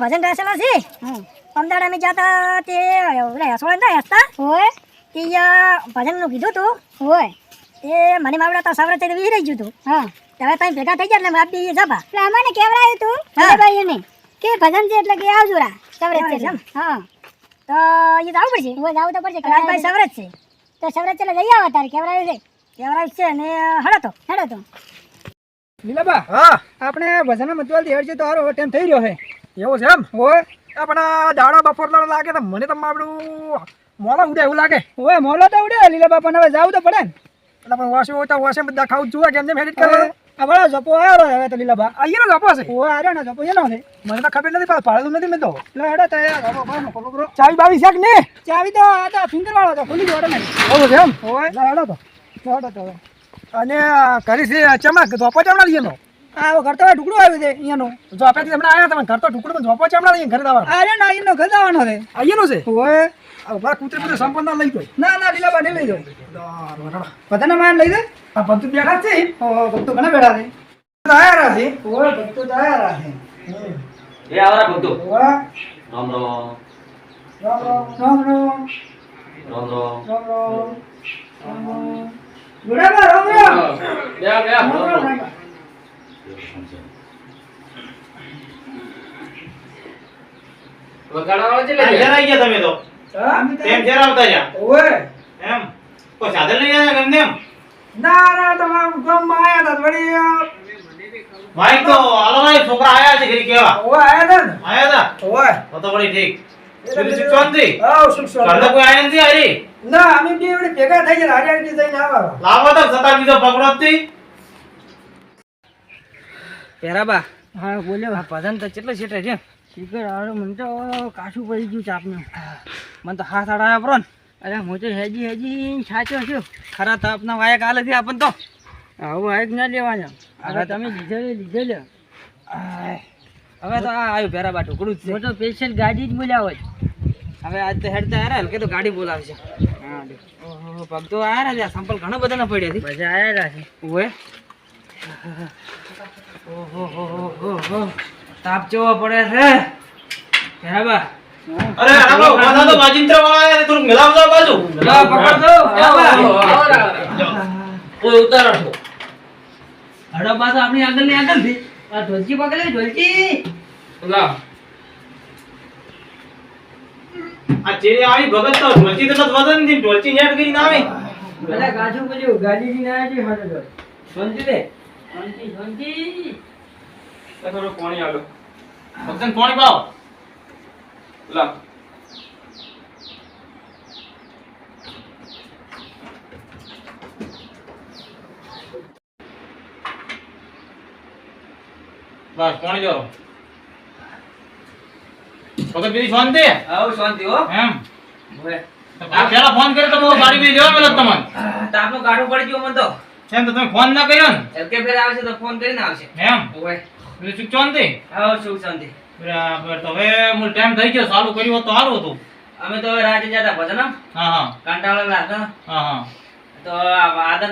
ભજન ગાસેલા છે? અમદાવાદ અમે જતા તે ઓલા ના હેસતા. હોય. તે ભજનનું કીધું તું. હોય. એ મને માવડા તો સવરે તે રહી ગયું તું. હા. હવે તમે ભેગા થઈ ગયા ને આપી જપા એટલે અમને કેવડાયું તું. ભાઈ એને કે ભજન છે એટલે કે આવજો રા સવરે છે. હા. તો એ જવું પડશે. હોય જાવું તો પડશે. રાજભાઈ સવરે છે. તો સવરત ચલે જઈ આવો તારે. કેવડાયું છે? છે ને હડો તો હેડો તો. લીલાબા હા. આપણે ભજન મતવાલ છે તો હારો ટાઈમ થઈ રહ્યો છે. એવો છે એમ? હોય. આપણા પણ આ દાડા બપોર લાગે તો મને તો આપણું મોડા ઉડે એવું લાગે. હોય મોલો તો ઉડે લીલાબા પણ હવે જાવું તો પડે ને. એટલે પણ વાસી હોય તો વાસી બધા ખાવું જ કેમ જેમ હેડિટ જપો આવ્યો હવે તો લીલાબા. અહીંયા છે? ને જપો એનો છે. મને તો ખબર નથી પણ ભાડું નથી મેં તો. એટલે હેડો તો. ચાવી બાવી છે કે નહીં? ચાવી તો આ તો ફિંગર વાળો તો ખુલી ગયો એમ? હોય. હેડો તો. અને કરી છે ચમક ધોપો ચમડા લઈએ નો આ ઘર તો ટુકડો આવ્યો છે અહીંયાનો. જોપેથી હમણાં આવ્યા તમે ઘર તો ટુકડો ધોપો ચમડા લઈએ ઘરે દાવા અરે ને અહીંનો ઘર જવાનો છે અહીંયાનો છે? ઓય આ ઊભા કૂતરે કૂતરે સંપન્ન ના લઈ ગયો. ના ના લીલાબા નહીં લઈ જાઓ બધાના માન લઈ દે. આ બધું બેઠા છે? ઓ ભક્તો ઘણા બેઠા છે. તૈયાર છે? ઓય ભક્તો તૈયાર છે. એ આવરા ભક્તો. હોય રામ રામ. રામ રામ રામ. રામ રામ. રામ રામ. રામ રામ. રામ ગુડાબા રામ રામ બે બે છે લે જરા ગયા તમે તો. તેમ જરા આવતા રહ્યા. ઓય એમ? કોઈ સાધન લઈ આવ્યા ગમને એમ? ના ના તમારું ગમ આયા તા વળી ભાઈ તો હાલો છોકરા આયા છે ઘરી કેવા? ઓય આયા તા આયા હતા? ઓય તો તો વળી ઠીક. ના અમે બે વળી ભેગા થઈ ગયા હારી જઈને આવા લાવો તો સતાર બીજો પકડો જ તી પેરાબા. હા બોલ્યો ભજન તો કેટલો સીટે છે? શીખર હારું મને તો કાશું પડી ગયું ચાપને મને તો હાથ આડાયા પરો અરે હું તો હેજી હેજી સાચો છું. ખરા તાપના વાયક હાલે છે આપણ તો. આવું વાયક ના લેવાના. તમે લીધે લીધે લે હવે તો આ આવ્યું ભેરા બાટું જ છે. તો પેશન્ટ ગાડી જ બોલ્યા હોય હવે આજ તો હેડતા હારા કે તો ગાડી બોલાવશે. હા ઓહો તો આયા રહ્યા સંપલ ઘણા બધાના પડ્યા છે. મજા આયા છે. ઓએ ઓહો તાપ જોવો પડે છે. બરાબર અરે હાલો બધા તો બાજિંત્ર વાળા આયા છે, થોડુંક મિલાવજો બાજુ. લા પકડ દો કોઈ ઉતારો હડો પાછો આપણી આગળની આગળથી આ ઢોલજી પકડે ઢોલજી લા. આ ચેરે આવી ભગત તો ઢોલજી તો વદનથી ઢોલજી યાદ કરી ના આવે. અલા ગાજુ બોલ્યો ગાજીજી ના આવી હાડો તો સમજી લે. સમજી સમજી તો થોડું પાણી આલો. ભગતન પાણી પાવ લા. બસ કોણ જો. ભગત બીજી શાંતિ? આવ શાંતિ હો. એમ? આ પેલા ફોન કર્યો તો ગાડી બી જવા મેલો તમને. તાપનો ગાડો પડી ગયો મને તો. એમ તો તમે ફોન ના કર્યો ને? એલકે ફેર આવશે તો ફોન કરીને આવશે. એમ? ઓય બીજું શું શાંતિ? આવ શું શાંતિ. બરાબર તો હવે હું ટાઈમ થઈ ગયો ચાલુ કર્યું તો સારું હતું. અમે તો હવે રાજે જતા ભજન હા હા. કાંટાળા લાગા હા હા. તો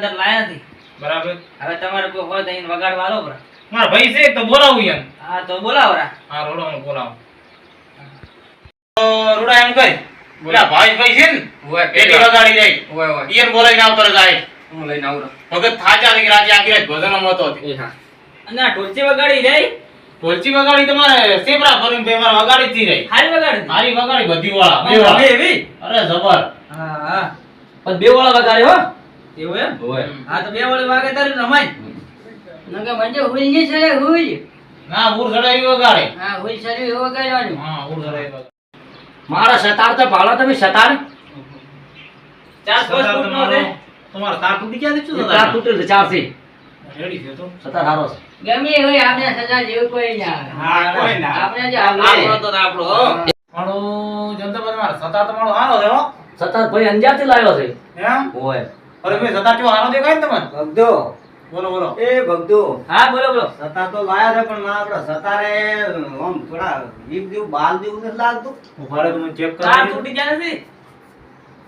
તક લાયા નથી. બરાબર. હવે તમારે કોઈ હોય તો વગાડવા આલો બરા. મારા ભાઈ છે તો બોલાવું યાર. હા તો બોલાવો રા. હા રોડો હું બોલાવું રોડા એમ કઈ બોલા. ભાઈ ભાઈ છે ને પેટી વગાડી જાય ઈયર બોલાઈને આવતો રહે જાય હું લઈને આવું ભગત થાચા થઈ રાજી આખી રાત ભજન મતો હતી અને આ ઢોલચી વગાડી જાય ઢોલચી વગાડી તમારે સેબરા ભરીને બે વાર વગાડી થી રહી. હારી વગાડી મારી વગાડી બધી વાળા બે વાળા. એવી? અરે જબર. હા હા. પણ બે વાળા વગાડે હો. એવું એમ? હા તો બે વાળા વાગે તારે રમાય. નકે મંજે હુલની રે હુલ ના ઉર ચડાવી વગાડે. હા હુલ એવો વગાડવાનું. હા ઉર ચડાવી વગાડે. મારા સતાર તો ભાળો તમે સતાર. ચાર બસ નો રે તમારો તાર તૂટી ગયા છે તાર તૂટેલ ચારથી રેડી છે તો. સતાર હારો છે. ગમે હોય આપણે સજા જેવું કોઈ ના હા, કોઈ ના. આપણે જે આપણો. તો આપણો મારો જનતા તમારો સતાર તમારો હારો છે સતાર ભાઈ અંજારથી લાવ્યો છે. એમ? હોય અરે ભાઈ સતાર કેવો હારો દેખાય ને તમને? બોલો બોલો. એ ભક્તો હા બોલો બોલો. સતા તો લાયા છે પણ મારા આપડે સતારે આમ થોડા વીક જેવું બાલ જેવું નથી લાગતું. ઊભા રહો તમે ચેક તાર કાર. તૂટી ગયા નથી?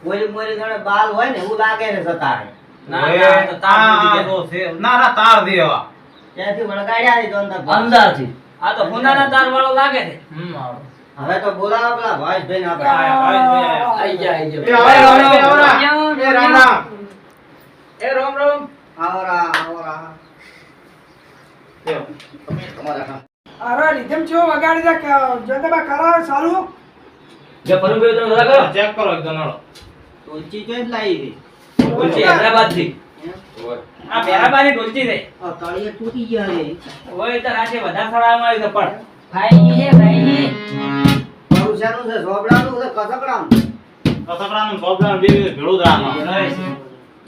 મોરી મોરી ઘણે બાલ હોય ને એવું લાગે છે સતારે ના ના તો તાર આ તો છે. ના ના તાર દે ત્યાંથી વળગાડ્યા તો અંદર. અંદાજથી આ તો હોનાના તાર વાળો લાગે છે. હમ હવે તો બોલાવો પેલા. આઈ જા આઈ જા. એ રામ રામ. એ રોમ રોમ. આવરા, આવરા. તમે તમારા કામ. અરે રીધમ ચેવો વગાડી દે જોતેબા કરાવે સારું જે પરમભાઈ તમે બધા કરો ચેક કરો એકદમ નળો. તુલસી ચોઈ જ લાવી હતી. ડોલચી હૈદરાબાદથી આ બેરાબાની ડોલચી છે આ તળિયે તૂટી ગયા છે. ઓય તો રાતે વધારે થડામાં આવી તો પણ ભાઈ છે ભાઈ છે? સોબડાનું છે? કસકડાનું? કસકડાનું, બે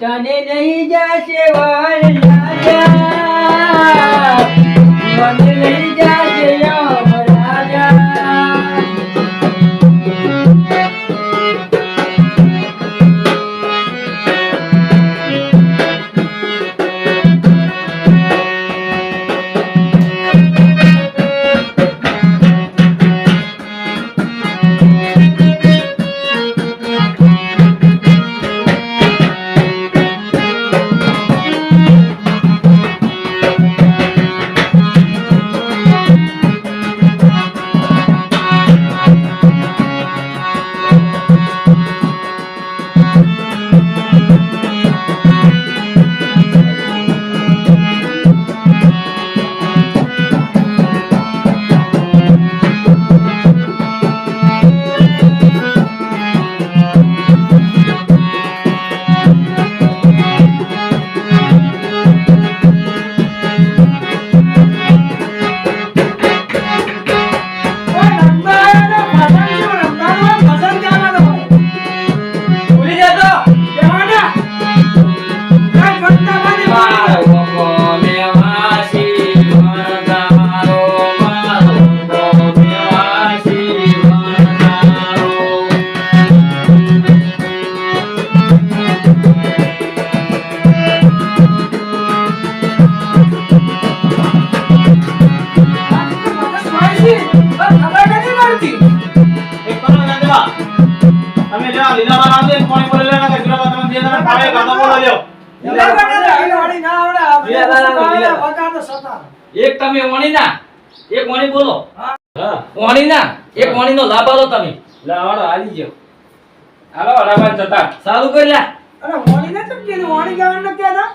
તને નહીં જાશે વાલ લ્યો. એક તમે વણી ના એક વણી બોલો. વણી ના એક વણી નો લાભ આલો તમે. લાવાડો હાલી ગયો. હાલો હરાવાન જતા સારું કરી લે અરે વાણી ને કેમ કીધું? વાણી ગાવાનું નથી કહેતા?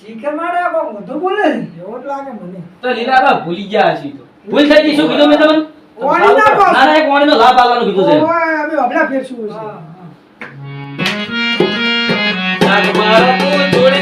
શીખર મારે આ કોઈ બોલે? એવું લાગે મને. તો લીલાબા ભૂલી ગયા હશી તો. ભૂલ થઈ ગઈ શું કીધું મેં તમને? ઓણી ના ના ના એક ઓણી નો લાભ આલવાનું કીધું છે. ઓય, અમે હમણાં ફેરશું છે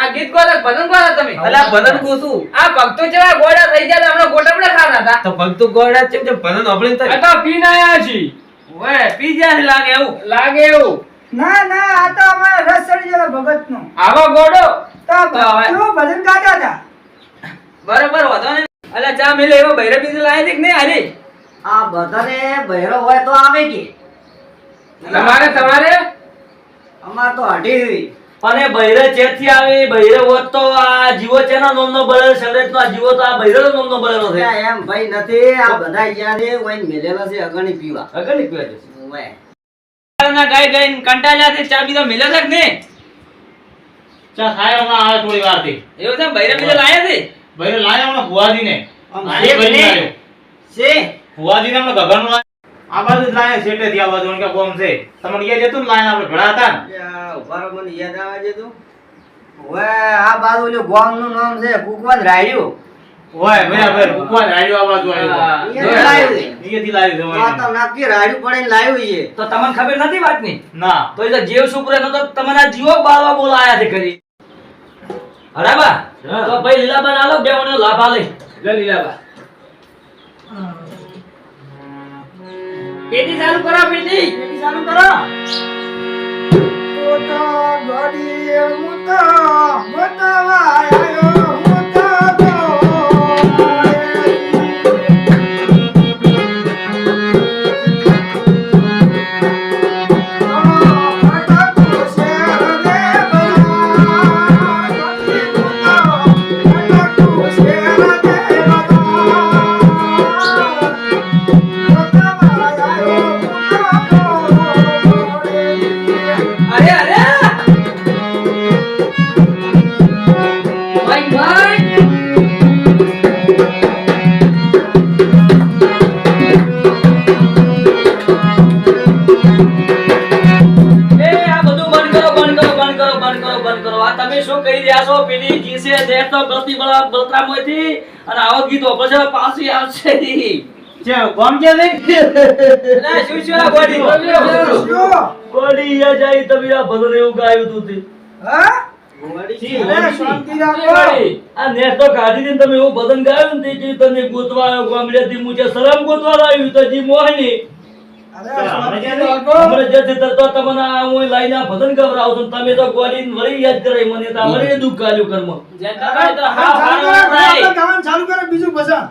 આ ગીત ગોલા ભજન કોને તમે. અલા ભજન છું. આ ભક્તો જેવા ગોળા થઈ ગયા હમણાં ગોટપડા ખાના હતા. તો ભક્તો ગોળા છે ચેમ ભજન અભળીને તો આ પી ના આયા છી ઓએ પી ગયા લાગે એવું. લાગે એવું. ના ના આ તો અમારા રસ ચડી ભગત નો આવો ગોડો તો ભક્તો ભજન ગાતા હતા. બરાબર વધો ને અલા ચા મિલે એવો બૈરે બીજું લાવી દેખ ને હારી આ બધાને બૈરો હોય તો આવે કે? તમારે તમારે? અમાર તો અઢી અને બૈરે ચેતથી આવી બૈરે હોત તો આ જીવો ચેનો નોમનો બળેલો શરીરનો આ જીવો તો આ બૈરે નોમનો બળેલો છે. એમ ભાઈ નથી આ બધા યાદે છે મેલેલા છે અગણી પીવા. અગણી પીવા છે. ઓય. ના ગાય ગાય કંટાળ્યા છે ચા બીજો મેલે છે ને ચા ખાય હમણાં આવે થોડી વારથી એવું છે બૈરે બીજો લાયા છે? બૈરે લાયા હમણાં ભુવાજી ને આ એક લાયો. છે. ભુવાજીને હમણાં ગગન. આ બાજુ જ લાયા શેઠેથી આ બાજુ કે બોમ છે. તમને યાદ હતું ને આપણે ભેળા હતા ને યા, ઊભા રહો, મને યાદ આવે છે તું. ઓય આ બાજુ ઓલું ગામનું નામ છે કુકવાન રાયડ્યું ઓય બરાબર ઉપવાસ રાડ્યો આવા જો હા. એ લાવ્યું છે. છે આ તો નાકી રાડ્યું પડે ને લાવ્યું છે. તો તમને ખબર નથી વાતની? ના. તો એ તો જીવ સુપરે નો તો તમને આ જીવો બાળવા બોલાયા છે કરી હરાબા. તો ભાઈ લીલાબા ના લો બે મને લાભા લે લીલાબા. પેટી ચાલુ કરો પેટી. પેટી ચાલુ કરો. તો તો ગોડી મુતો મુતો વાયો છો પેલી ગીસે દેખ તો ગલતી બળા બળતરામોથી અને આવો ગીતો પછી પાછી આવશે છે કોમ કે નહીં? ના શું શું? બોડી યા જાય તમે આ ભજન એવું ગાયું તું તે. તમે એવું બદન ગાયું ને તે તને ગોતવા આવ્યો ગામડેથી મુજે શરમ ગોતવા લાવ્યું તો જી મોહની. તમે તો ગોળી વળી યાદ કરે મને તો વળી દુઃખ ગાલ્યું કર્મ. ચાલુ કરે બીજું ભજન.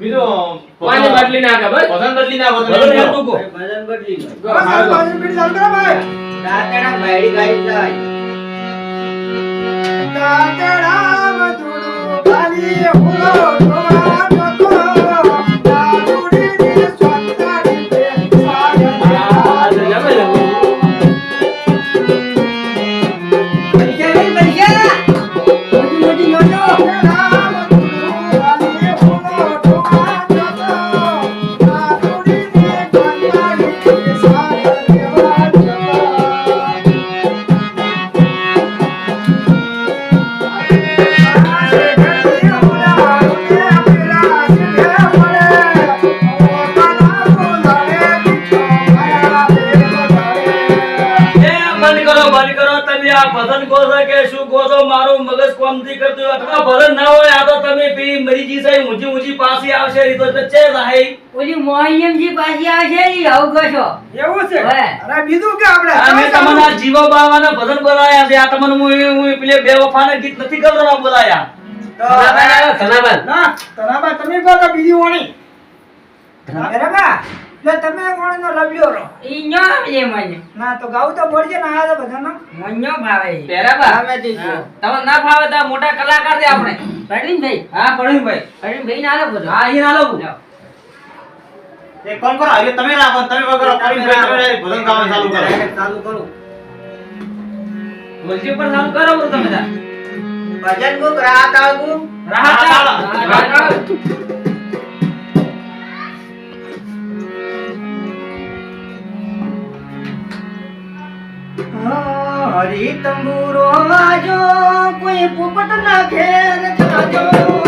બીજું પાણી બદલી નાખે બસ. ભજન બદલી ના ભજન તું કો ભજન બદલી ગયું. બસ, ચાલુ, બાજુ પેટી ચાલુ ભાઈ. ગાઈ જાય. તાતડા મધુડું ખાલી હુલો કહો મગજ કોમ નથી કરતું અથવા ભજન ના હોય આ તો તમે પેલી મરીજી સાહેબ ઊંચી ઊંચી પાસી આવશે એ તો છે ભાઈ. ઓલી મોહિયમજી પાસી આવશે ઈ આવું કશો એવું છે? અરે બીજું કે આપણે? આ મેં તમને આ જીવો બાવાના ભજન બોલાયા છે આ તમને હું હું પેલે બે વફાના ગીત નથી ગવડાવવા બોલાયા. તનાબા તનાબા ના તનાબા તમે કહો તો બીજી ઓણી. તરાબા લે તમે કોણ નો લવ્યો રો ઈ ન્યો આવજે મને. ના તો ગાવું તો બોલજે ના આ તો બધાનો. મન્યો ભાવે. ઈ. પેરાબા સામેથી જો. તમને ના ભાવે તો મોટા કલાકાર છે આપણે. પ્રવીણભાઈ. હા પ્રવીણભાઈ. પ્રવીણભાઈ ના આલો બધો. હા ઈ ના લો. એ કોણ કરો હવે તમે રાખો તમે વગર કરી તમે ભજન ગાવાનું ચાલુ કરો. ચાલુ કરો. બોલજી પર ચાલુ કરો તમે ભજન આળગું રાહત. આવો. રાહત આવો. હરી તંબુરો વાજો કોઈ પોપટ ના ખેર જાજો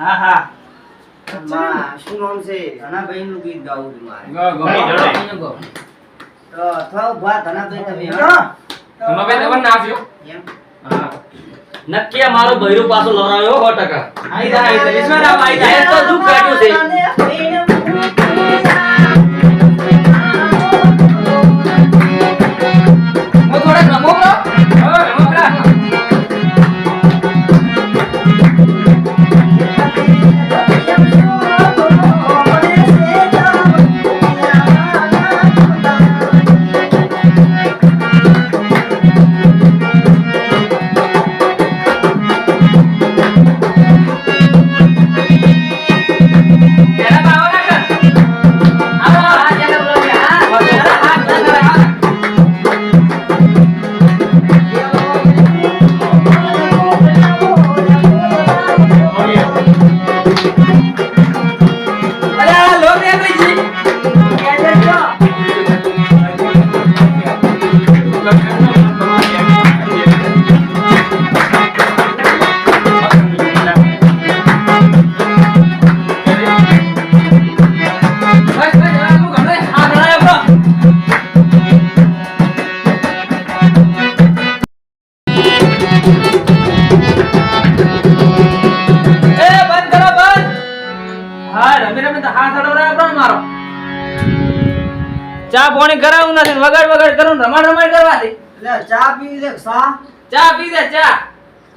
હા હા. શું નામ છે? ધનાભાઈનું ગીત ગાવું છું મારે. તો અથવા ધનાભાઈ તમે હા. તમે બે તમને ના આપ્યો એમ. નક્કી આ મારો બૈરું પાછો લવરાયો સો ટકા. આઈ જા, આઈ જા. ઈશ્વર આઈ જા. તો દુઃખ કાઢ્યું છે. હું થોડાક રમો બરો. ને મારો? ચા પોણી કરાવું નથી વગાડ વગાડ કરું રમાડ રમાડ કરવા દે એટલે ચા પી દે સા. ચા પી દે ચા.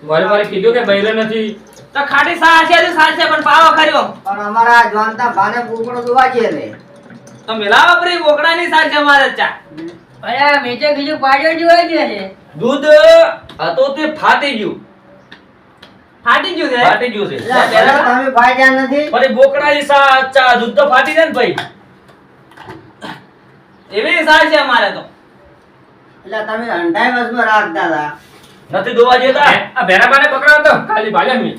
મારે મારે કીધું કે બૈરો નથી. તો ખાટી સા છે તો સા છે પણ પાવો ખર્યો પણ અમારા જોનતા ભાને કુકડો દુવા છે લે. તો મેલાવા પરી બોકડા ની સા છે અમારે ચા. અરે મેચે બીજું પાડ્યો જ હોય છે. દૂધ હતો તે ફાટી ગયું. ફાટી ગયું છે? ફાટી ગયું છે. એટલે તમે ફાટ્યા નથી. પણ એ બોકડાની સા દૂધ તો ફાટી જાય ને ભાઈ. એવી સા છે અમારે તો. એટલે તમે અંડાઈ વસમાં રાખતા હતા. નથી દોવા જતા. આ ભેરાબાને પકડાવ તો ખાલી ભાલે મી?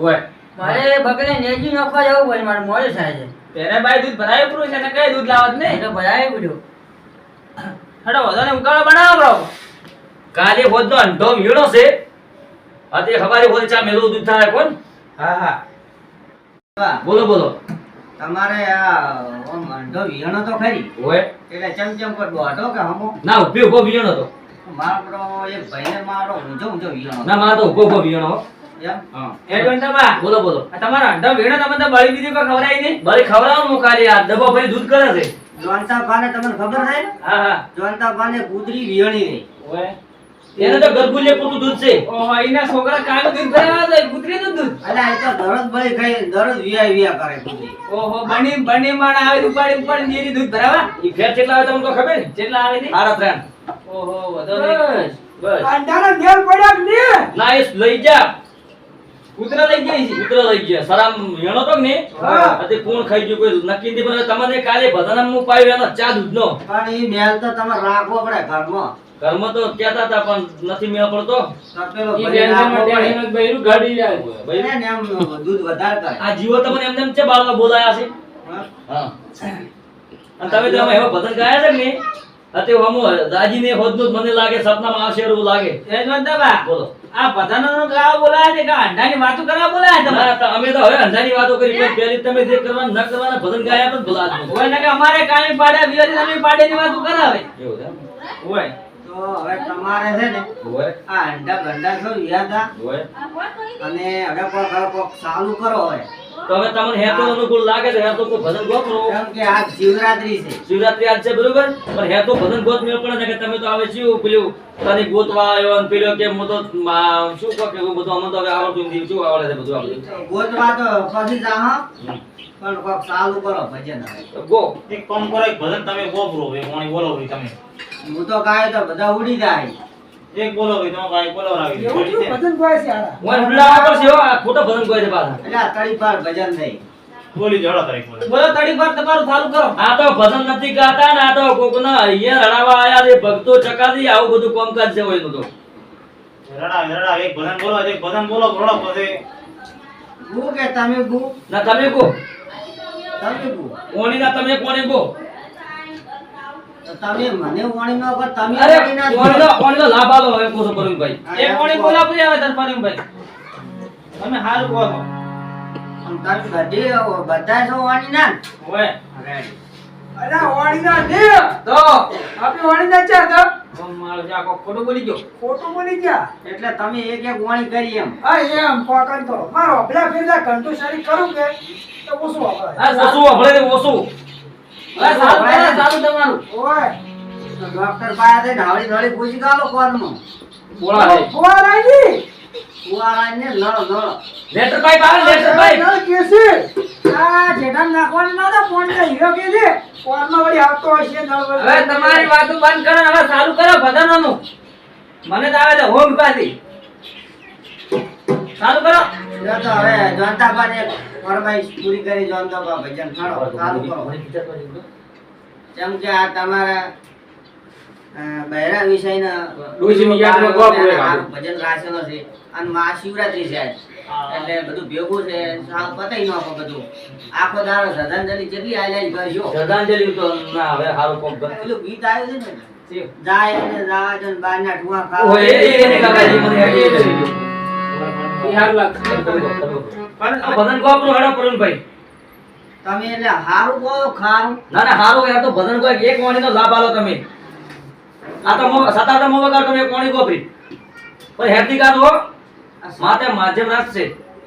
ઓય. મારે બકરે નેજી નાખવા જવું પડે મારે મોડે થાય છે. ભેરે ભાઈ દૂધ ભરાયું પૂરું છે ને કઈ દૂધ લાવત ને નહીં? તો ભરાય પડ્યું હડો વધારે ને ઉકાળો બનાવો બ્રો કાલે હોદનો અંધો વીણો છે. અતે હવારે હોદ ચા મેલો દૂધ થાય કોણ હા હા. બોલો બોલો. તમારે આ અંડો વિયણો તો ખરી. હોય. એટલે ચમચમ પર દોઢો કે હમો? ના ઊભી ઊભો વિયણો તો. મારો એક ભાઈને મારો ઊંચો ઊંચો વિયણો ના મારો તો ઊભો ઊભો વીણો હો. હા જોનતા બોલો બોલો. આ તમારો અંડો તમને તમે બળી દીધી કોઈ ખવડાવી નહીં? બરી ખવડાવો હું કાલે આ દબો ભાઈ દૂધ કરે છે. જોનતા ભાને તમને ખબર છે? હા હા. જોનતા ભાને કૂતરી વિયણી નહીં ઓય એને તો ગરગુલે પોતું દૂધ છે. ઓહો એના છોકરા કાનું દૂધ ભરાવા દે કૂતરીનું દૂધ? એટલે આ તો દરરોજ ભાઈ ખાઈ દરરોજ વિયા વિયા કરે કૂતરી ઓહો બની બની માણ આવે ઉપાડી ઉપાડી ડેરી દૂધ ભરાવા? ઈ ફેર કેટલા આવે તમને તો ખબર? કેટલા આવે છે આરા ત્રણ. ઓહો વધો બસ. બસ. અંડાના ઘેર પડ્યા ને ના એ લઈ જા. કૂતરા લઈ ગઈ છે? કૂતરો લઈ ગયા. સરામ વીણો તો ને હા. અતે કોણ ખાઈ ગયું? કોઈ નક્કી નથી પણ તમને કાલે બધાના હું પાયો એનો ચા દૂધનો. પણ એ મેલ તો તમારે રાખવો પડે ઘરમાં. ઘરમાં તો કહેતા હતા પણ નથી મેળ પડતો. આ જીવો તમને એમને એમ છે બાળવા બોલાયા છે? હા? હા. અને તમે તો એમાં એવા ભજન ગાયા છે ને અતે હમુ દાજીને હોદનું મને લાગે સપનામાં આવશે એવું લાગે. એ જોનતા બોલો. આ બધાનો ગાવા બોલાયા છે કે અંડાની વાતો કરવા બોલાયા તમારે? અમે તો હવે અંધાની વાતો કરી પણ પહેલી તમે જે કરવાના ન કરવાના ભજન ગાયા પણ જ ઓય ને કે અમારે કાંઈ પાડે વિવાદી તમે પાડે ની વાતો કરાવે. એવું છે ઓય તો હવે તમારે છે ને આ અંડા ગંડા છો વિયાતા અને હવે કોક કોક ચાલુ કરો હવે. તો હવે તમને હેતુ અનુકૂળ લાગે તો હેતુ કોઈ ભજન ગોતરો કેમ કે આ શિવરાત્રી છે. શિવરાત્રી આજ છે બરોબર? પણ હેતુ ભજન ગોત મેળ પડે ને કે તમે તો આવે શું પેલું તને ગોતવા આવ્યો અને પેલો કે મો તો શું કહો કે બધું અમને તો હવે આવડતું નથી શું આવડે છે બધું આવડે ગોતવા તો પછી જાહો પણ કોક ચાલુ કરો ભજન હવે. ગો. એક કામ કરો એક ભજન તમે ગોપરો એ કોણી બોલો તમે. હું તો ગાય તો બધા ઉડી જાય. એક બોલો ભાઈ તમે બોલો બોલાવરાવી એવું શું ભજન ગોય છે આરા? ઓય ઉડાવા પડશે હો આ ખોટો ભજન ગોય છે પાછા. એટલે આ તળી પાર ભજન નહીં. બોલી જડો તારીખ બોલે. બોલો તડી પર તમારું ચાલુ કરો. આ તો ભજન નથી ગાતા ને આ તો કોકના અહીંયા રડાવા આયા છે ભક્તો ચકાદી આવું બધું કામકાજ છે હોય તો. રડા રડા એક ભજન બોલો એક ભજન બોલો બોલો પછી. ગુ કે તમે ગુ? ના તમે ગુ. તમે ગુ. કોની ના તમે કોને કહો તો તમે મને વાણી નો કહો તમે અરે વાણી ના કોણીનો કોણીનો લાભ આલો હવે કોસો ભાઈ એક એમ કોણી કહો. આવે તરફાની ભાઈ તમે હારું કહો છો આમ તમે બધા છો વાણી ના. ને? ઓય અલા વાણીના ને તો આપણી વાણીના ચા તો. આમ મારો જે આખો ખોટું બોલી ગયો. ખોટું બોલી ગયા? એટલે તમે એક એક વાણી કરી એમ. હા એમ કોકન તો. મારો અભલા ફેરલા કંટુસારી કરું કે? તો ઓછું વાપરાય ઓછું. તમારું ઓય. ડોક્ટર પાસે હળી ધળી પૂછી ગાલો કોનમાં. બોલા આવી કુવારાને નળ નળ લેટર પાઇપ આવે લેટર પાઇપ. નળ કેસે. આ જેઠાણ નાખવાનું ના તો ફોન કે હીરો કે છે ફોનમાં વળી આવતો હશે નળ હવે તમારી વાતો બંધ કરો હવે સારું કરો ભજનોનું મને તો આવે છે હોમ પાથી સારું કરો જો તો હવે જોનતાબાને ફરમાઈશ પૂરી કરી જોનતાબા ભજન ખાડો ચાલુ કરો જેમ કે આ તમારા બહેરા વિષયના ભજન રાશેલો છે અને મહાશિવરાત્રી છે એટલે બધું ભેગું છે સાવ પતાઈ નાખો બધું આખો દાડો શ્રદ્ધાંજલિ કેટલી આયલાઈ કરશો શ્રદ્ધાંજલિ તો ના હવે સારું કોમ કર પેલું ગીત આવ્યું છે ને જાય ને બહારના ઠુવા ખાવા. હારું લાગશે. પણ આ ભજન કો આપણું હેડો પ્રવીણભાઈ તમે એટલે હારું કહો ખારું. ના ના હારું યાર તો ભજન કોઈ એક વાણી નો લાભ આલો તમે. આ તો મો સાતા તો મો વગર તમે એક વાણી ગોપરી પણ હેરતી કાઢ માતે માધ્યમ વાત છે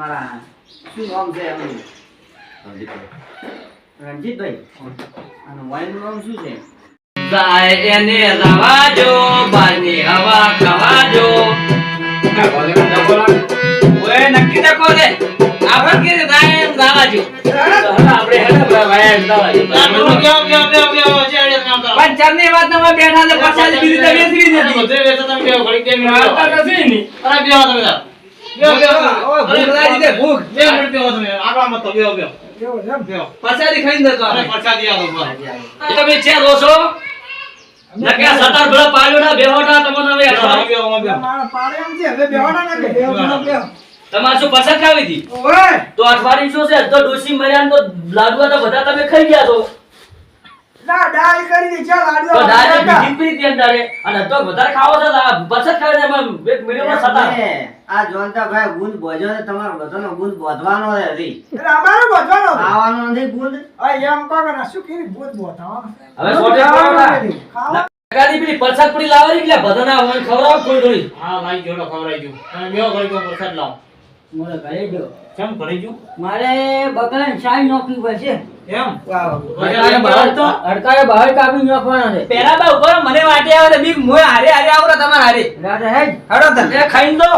અમારા શું નામ છે એમનું? રણજીતભાઈ. અને વાઈનું નામ શું છે? જાય એને રવાજો બારની હવા ખવાજો. આ ભજન ડબો લાગે. ઓય નક્કી તકો રે આપણે કે જાય રવાજો? આપણે હેડે ભાઈ રવાજો પણ ચરની વાતમાં બેઠા બીજી નથી નથી ની. ઓય ભૂખ લાગી દે ભૂખ. એવું છે એમ? પછાડી ખાઈને દેતો આપણે એ તમે છે રોસો નકે સતાર ભલા પાડ્યો ના બેહોટા તમને હવે પાડે એમ છે હવે બેહવાના ના કે બેહવાના તમારે શું પસંદ આવી હતી? તો અઠવાડિયું શું છે? તો ડોસી મર્યા ને તો લાડવા તો બધા તમે ખાઈ ગયા છો. ના ડાળ કરી દે ચાલ આડો તો દાદા બીજી પીરી ત્યાં દાડે અને તો વધારે ખાવો તો આ ખાવે ને એક મિનિટમાં સતા. એમને આ જોનતાભાઈ ગુંદ બોજો ને તમારો બધાનો ગુંદ બોધવાનો છે હજી. એટલે અમારે બધવાનો ખાવાનો નથી ગુંદ આ એમ કહો કે ના શું કીધું ભૂત બોતાવાનો. હવે સોટે ખાવા. નકાદી પેલી પરસાદ પડી લાવવાની એટલે બધાના હોય થોડી થોડી ઘરે કેમ ગયું? મારે બકરાને શાઈ પડશે. બહાર કાપી નાખવાના છે. પેલા બા ઉપર મને વાટે આવે બીક મોય હારે હારે આવરો તમાર હારે. રાજા હડો. તને દો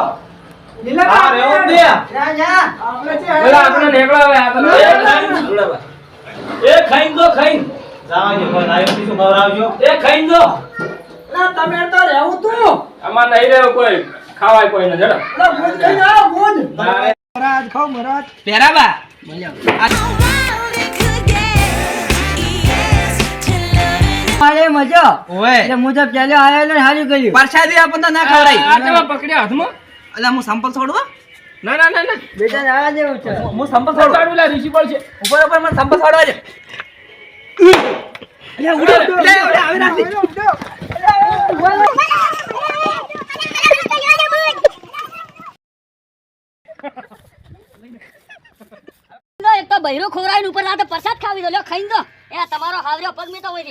તમે. તો રહેવું તું. આમાં નહીં રહ્યો કોઈ. ખાવાય કોઈ ને જરા લા ગુદ કઈ ના મહારાજ ખાઓ મહારાજ પહેરાબા મારે મજો. ઓય એટલે હું તો પહેલો ને હારી કર્યું પરસાદી આપણને ના ખવડાય. આ પકડ્યા હાથમાં? અલા હું સંપલ છોડવા? ના ના ના ના. બેટા આ જેવું છે હું સંપલ છોડવા? લા ઋષિપળ છે. ઉપર ઉપર મને સંપલ છોડવા છે અલ્યા ઉડો ઉડો આવી રાતી એક તો બૈરો ખોરાઈને ઉપર રાતે પ્રસાદ ખાવી દો લ્યો, ખાઈ દો એ તમારો હાવર્યો પગ મેં તો હોય